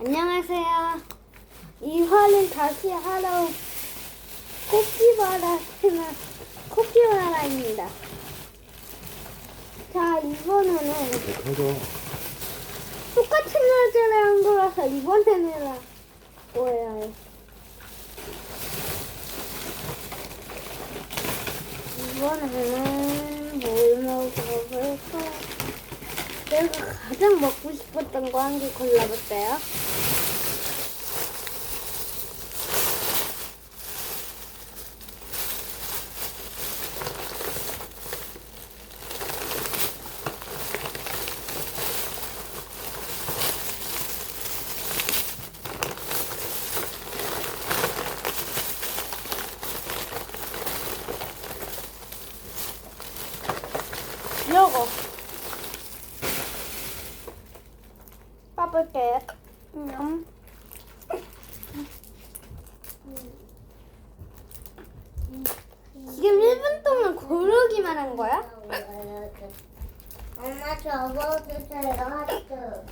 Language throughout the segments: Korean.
안녕하세요. 이화는 다시 하러 코피바라는 코피바라입니다. 자, 이번에는? 똑같은 날짜를 한 거라서 이번에는 뭐예요? 이번에는 뭘 먹어볼까? 내가 가장 먹고 싶었던 거 한 개 골라볼게요. 요거. 까볼게요. 음. 지금 1분 동안 고르기만 한 거야? 엄마 접어주세요 하트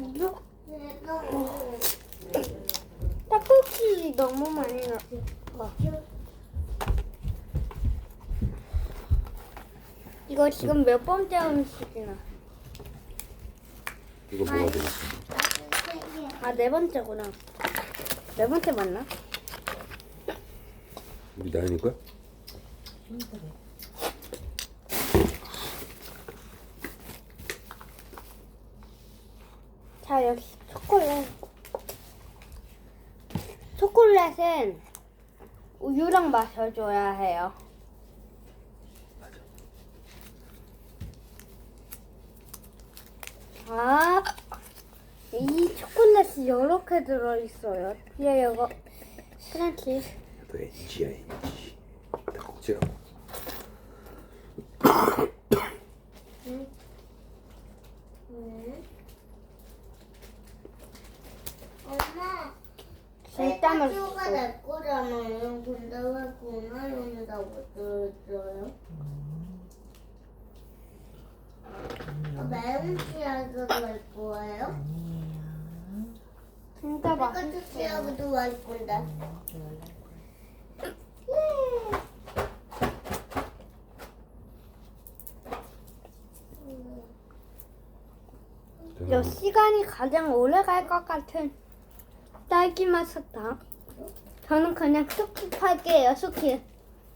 이거 이거 떡볶이 너무 많이 넣어. 이거 지금 몇 번째 음식이나? 이거 뭐가 되나? 아, 네 번째구나. 네 번째 맞나? 우리 나연이 거야? 자, 여기 초콜릿. 초콜릿은 우유랑 마셔줘야 해요. 아, 이 초콜릿이 이렇게 들어있어요. 뒤에 이거 그렇지. 너 NG야 NG. 나 꼭지야. 엄마 일단은 피카츄가 내 거잖아요 근데 왜 고나연이라고 들었어요? 아, 매운 치약도 낼 거예요? 진짜 피카츄 맛있어요. 치약도 낼 건데 몇 시간이 가장 오래 갈 것 같은 딸기 맛 사탕. 저는 그냥 스킵할게요, 스킵.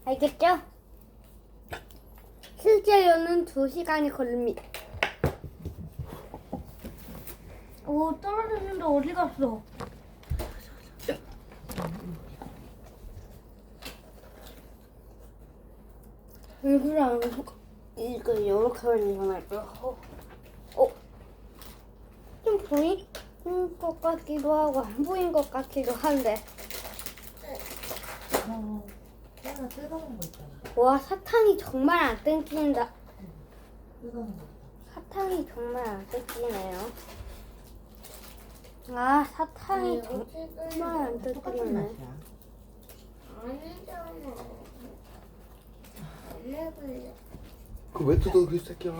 알겠죠? 실제로는 두 시간이 걸립니다. 오, 떨어지는데 어디 갔어? 얼굴 안 이거 이렇게 하니까? 어, 어, 좀 보인 것 같기도 하고 안 보인 것 같기도 한데. 어, 내가 뜨거운 거 있잖아. 와 사탕이 정말 안 뜨거운 거. 사탕이 정말 안 땡기네요 아 사탕이 정말 안 똑같은 땡기네 맛이야. 아니잖아 안 해볼래 그왜 뜯어 그 새끼야?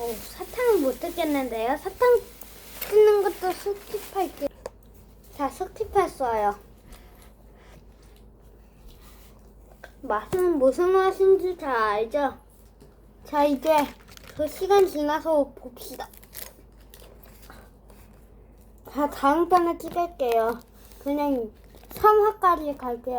오, 사탕은 못 뜯겠는데요? 사탕 뜯는 것도 스킵할게요 자 스킵했어요. 맛은 무슨 맛인지 잘 알죠? 자 이제 그 시간 지나서 봅시다. 자 다음번에 찍을게요. 그냥 3화까지 갈게요